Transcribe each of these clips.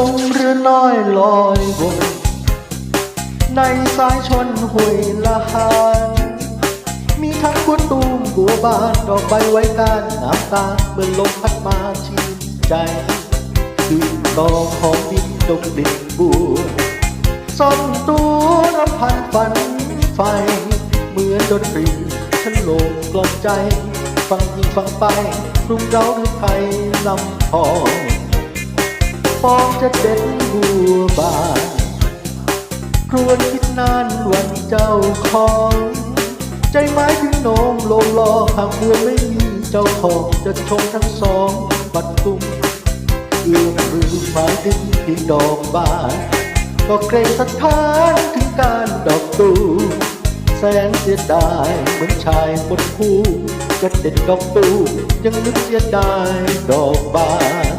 ลงเรือน้อยลอยวนในสายชนห้วยละหานมีทั้งบัวตูมบัวบานดอกใบไว้การน้ำตาเมื่อลมพัดมาชื่นใจคืนกองของดินดงดินบัวซ่อมตัวรำพันฝันไฟ เหมือนดนตรีฉันโลงกลอมใจ ฟังยิ่งฟังไปรุ่งเร้าด้วยไทยลำพอง ฟองจะเด็ดบัวบานครวนคิดนานวันเจ้าของ ใจไม้ถึงโน้มโลมลอหากบัวไม่มีเจ้าของจะชมทั้งสองบัดตุ้มเอื้อมมือหมายถึงที่ดอกบาน ก็เกรงสถานถึงการดอกตูแสนเสียดายเหมือนชายคนคู่จะเด็ดดอกตูยังนึกเสียดายดอกบาน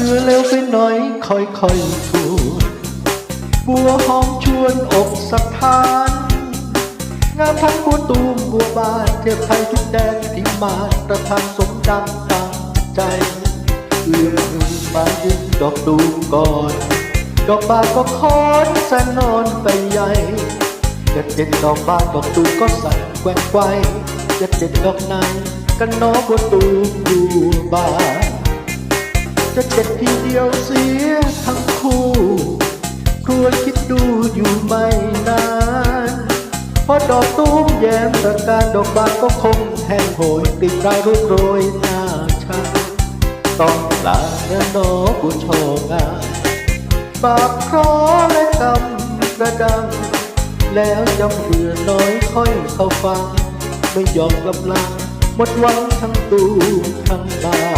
เชื่อเร็วไปหน่อยค่อยๆพูดบัวหอมชวนอกสะท้าน งามทั้งบัวตูมบัวบานเทียบไทยทุกแดนที่มาประทานสมดังตั้งใจเอื้อมมือมาดึงดอกตูมก่อน ดอกบานก็คอนแสนนอนไปใหญ่จะเด็ดดอกบานดอกตูมก็สั่นแกว่งไกวจะเด็ดดอกในกันนอบัวตูมบัวบาน จะเจ็บทีเดียวเสียทั้งคู่ควรคิดดูอยู่ไม่นาน เพราะดอกตูมแย้มประการดอกบานก็คงแห้งโหยติดรายรุ่งโรยหน้าฉันต้องลาเนื้อนอผู้โชงานปากครอและกำกระดัง แล้วยำเรือน้อยค่อยเข้าฟัง ไม่ยอมกลังหมดหวังทั้งตูทั้งบาน